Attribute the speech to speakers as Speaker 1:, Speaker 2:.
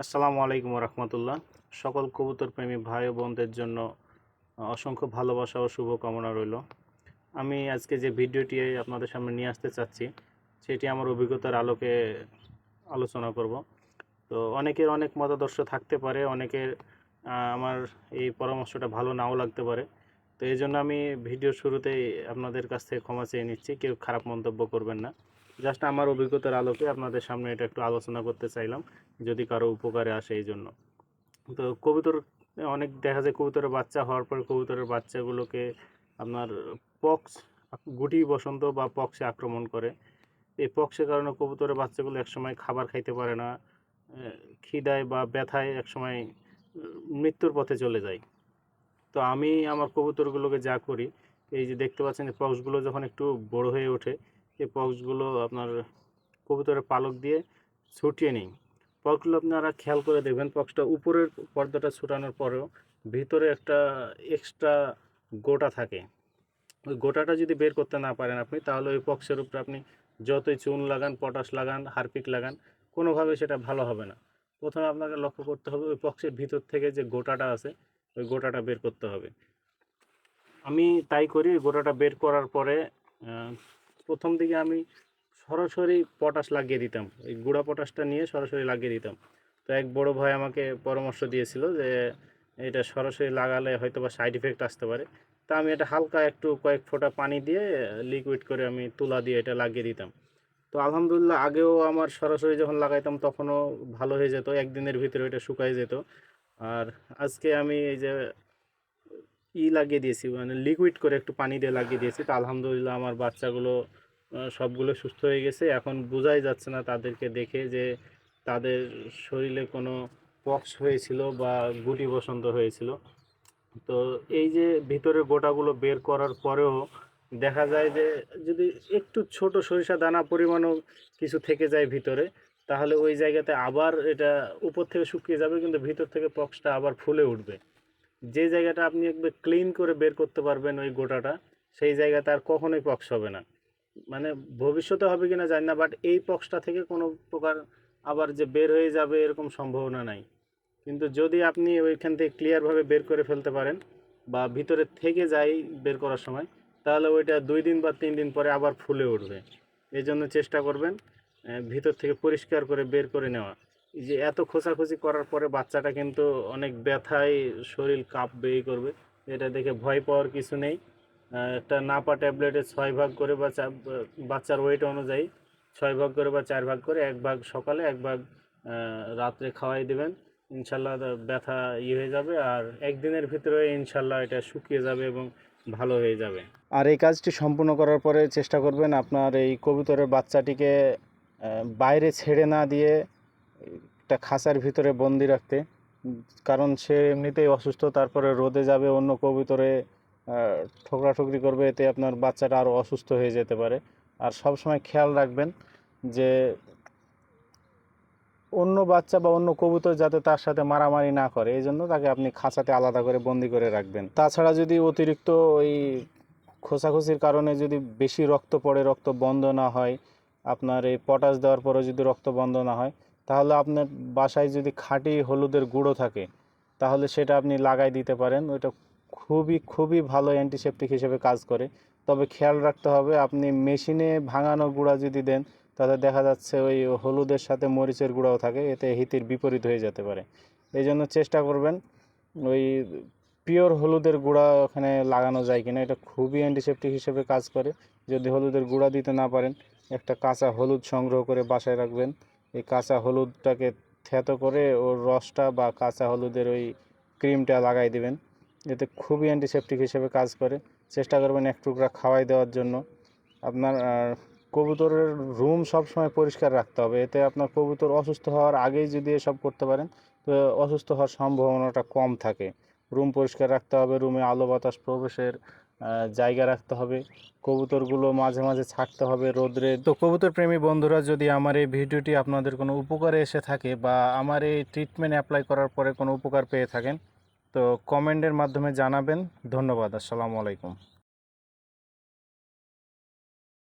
Speaker 1: আসসালামু আলাইকুম রহমতুল্লাহ। সকল কবুতর প্রেমী ভাই ও বোনদের জন্য অসংখ্য ভালোবাসা ও শুভকামনা রইল। আমি আজকে যে ভিডিওটি আপনাদের সামনে নিয়ে আসতে চাচ্ছি, সেটি আমার অভিজ্ঞতার আলোকে আলোচনা করব। তো অনেকের অনেক মতাদর্শ থাকতে পারে, অনেকের আমার এই পরামর্শটা ভালো নাও লাগতে পারে। তো এই জন্য আমি ভিডিওর শুরুতেই আপনাদের কাছ থেকে ক্ষমা চেয়ে নিচ্ছি, কেউ খারাপ মন্তব্য করবেন না। জাস্ট আমার অভিজ্ঞতার আলোকে আপনাদের সামনে এটা একটু আলোচনা করতে চাইলাম, যদি কারও উপকারে আসে এই জন্য। তো কবুতর, অনেক দেখা যায় কবুতরের বাচ্চা হওয়ার পর কবুতরের বাচ্চাগুলোকে আপনার পক্স, গুটি বসন্ত বা পক্সে আক্রমণ করে। এই পক্সের কারণে কবুতরের বাচ্চাগুলো একসময় খাবার খাইতে পারে না খিদায় বা ব্যথায় একসময় মৃত্যুর পথে চলে যায়। তো আমি আমার কবুতরগুলোকে যা করি, এই যে দেখতে পাচ্ছেন পক্সগুলো যখন একটু বড় হয়ে ওঠে এই পক্সগুলো আপনার কবুতরের পালক দিয়ে ছুটিয়ে নিই। পক্সগুলো আপনারা খেয়াল করে দেখবেন পক্সটা উপরের পর্দাটা ছুটানোর পরেও ভিতরে একটা এক্সট্রা গোটা থাকে। ওই গোটাটা যদি বের করতে না পারেন আপনি, তাহলে ওই পক্সের উপরে আপনি যতই চুন লাগান পটাশ লাগান, হারপিক লাগান, কোনোভাবে সেটা ভালো হবে না। প্রথমে আপনাকে লক্ষ্য করতে হবে, ওই পক্সের ভিতর থেকে যে গোটাটা আছে, ওই গোটাটা বের করতে হবে। আমি তাই করি, ওই গোটাটা বের করার পরে প্রথম দিকে আমি সরাসরি পটাশ লাগিয়ে দিতাম। এই গুঁড়া পটাশটা নিয়ে সরাসরি লাগিয়ে দিতাম। তো এক বড় ভাই আমাকে পরামর্শ দিয়েছিল যে এটা সরাসরি লাগালে হয়তো বা সাইড ইফেক্ট আসতে পারে। তা আমি এটা হালকা একটু কয়েক ফোঁটা পানি দিয়ে লিকুইড করে আমি তুলা দিয়ে এটা লাগিয়ে দিতাম। তো আলহামদুলিল্লাহ আগেও আমার সরাসরি যখন লাগাইতাম তখনও ভালো হয়ে যেত, একদিনের ভিতরে এটা শুকাই যেত। আর আজকে আমি এই যে ই লাগিয়ে দিয়েছি মানে লিকুইড করে একটু পানি দিয়ে লাগিয়ে দিয়েছি। তো আলহামদুলিল্লাহ আমার বাচ্চাগুলো সবগুলো সুস্থ হয়ে গেছে। এখন বোঝাই যাচ্ছে না তাদেরকে দেখে যে তাদের শরীরে কোনো পক্স হয়েছিল বা গুটি বসন্ত হয়েছিল। তো এই যে ভিতরে গোটাগুলো বের করার পরেও দেখা যায় যে যদি একটু ছোট সরিষা দানা পরিমাণও কিছু থেকে যায় ভিতরে, তাহলে ওই জায়গাতে আবার এটা উপর থেকে শুকিয়ে যাবে, কিন্তু ভিতর থেকে পক্সটা আবার ফুলে উঠবে। যে জায়গাটা আপনি একবার ক্লিন করে বের করতে পারবেন ওই গোটাটা, সেই জায়গাতে আর কখনোই পক্স হবে না। মানে ভবিষ্যতে হবে কিনা জানি না বাট এই পক্সটা থেকে কোনো প্রকার আবার যে বের হয়ে যাবে এরকম সম্ভাবনা নাই। কিন্তু যদি আপনি ওইখান থেকে ক্লিয়ারভাবে বের করে ফেলতে পারেন বা ভিতরে থেকে যায় বের করার সময়, তাহলে ওইটা দুই দিন বা তিন দিন পরে আবার ফুলে উঠবে। এই জন্য চেষ্টা করবেন ভিতর থেকে পরিষ্কার করে বের করে নেওয়া। যে এত খোঁচাখুচি করার পরে বাচ্চাটা কিন্তু অনেক ব্যথায় শরীর কাঁপবে এই করবে। এটা দেখে ভয় পাওয়ার কিছু নেই। একটা নাপা ট্যাবলেটে ছয় ভাগ করে বা চার বাচ্চার ওয়েট অনুযায়ী ছয় ভাগ করে বা চার ভাগ করে এক ভাগ সকালে, এক ভাগ রাত্রে খাওয়াই দেবেন। ইনশাল্লাহ ব্যথা ইয়ে হয়ে যাবে আর একদিনের ভিতরে ইনশাল্লাহ এটা শুকিয়ে যাবে এবং ভালো হয়ে যাবে। আর এই কাজটি সম্পূর্ণ করার পরে চেষ্টা করবেন আপনার এই কবুতরের বাচ্চাটিকে বাইরে ছেড়ে না দিয়ে একটা খাঁচার ভিতরে বন্দি রাখতে, কারণ সে এমনিতেই অসুস্থ, তারপরে রোদে যাবে, অন্য কবুতরে ঠোকরাঠুকরি করবে, এতে আপনার বাচ্চাটা আরও অসুস্থ হয়ে যেতে পারে। আর সব সময় খেয়াল রাখবেন যে অন্য বাচ্চা বা অন্য কবুতর যাতে তার সাথে মারামারি না করে, এই জন্য তাকে আপনি খাঁচাতে আলাদা করে বন্দি করে রাখবেন। তাছাড়া যদি অতিরিক্ত ওই খোসাখুসির কারণে যদি বেশি রক্ত পড়ে, রক্ত বন্ধ না হয়, আপনার এই পটাশ দেওয়ার পরেও যদি রক্ত বন্ধ না হয় তাহলে আপনার বাসায় যদি খাঁটি হলুদের গুঁড়ো থাকে, তাহলে সেটা আপনি লাগাই দিতে পারেন। ওইটা খুবই খুবই ভালো অ্যান্টিসেপটিক হিসেবে কাজ করে। তবে খেয়াল রাখতে হবে, আপনি মেশিনে ভাঙানো গুঁড়া যদি দেন, তাহলে দেখা যাচ্ছে ওই হলুদের সাথে মরিচের গুঁড়াও থাকে, এতে হিতির বিপরীত হয়ে যেতে পারে। এই জন্য চেষ্টা করবেন, ওই পিওর হলুদের গুঁড়া ওখানে লাগানো যায় কিনা। এটা খুবই অ্যান্টিসেপটিক হিসেবে কাজ করে। যদি হলুদের গুঁড়া দিতে না পারেন, একটা কাঁচা হলুদ সংগ্রহ করে বাসায় রাখবেন। এই কাঁচা হলুদটাকে থেতো করে ওর রসটা বা কাঁচা হলুদের ওই ক্রিমটা লাগাই দিবেন। এতে খুবই অ্যান্টিসেপটিক হিসেবে কাজ করে। চেষ্টা করবেন এক টুকরা খাওয়াই দেওয়ার জন্য। আপনার কবুতরের রুম সবসময় পরিষ্কার রাখতে হবে। এতে আপনার কবুতর অসুস্থ হওয়ার আগেই যদি এসব করতে পারেন, তো অসুস্থ হওয়ার সম্ভাবনাটা কম থাকে। রুম পরিষ্কার রাখতে হবে। রুমে আলো বাতাস প্রবেশের জায়গা রাখতে হবে। কবুতরগুলো মাঝে মাঝে ছাড়তে হবে রোদ্রে। তো কবুতর প্রেমী বন্ধুরা, যদি আমার এই ভিডিওটি আপনাদের কোনো উপকারে এসে থাকে বা আমার এই ট্রিটমেন্ট অ্যাপ্লাই করার পরে কোনো উপকার পেয়ে থাকেন, তো কমেন্টের মাধ্যমে জানাবেন। ধন্যবাদ, আসসালামু আলাইকুম।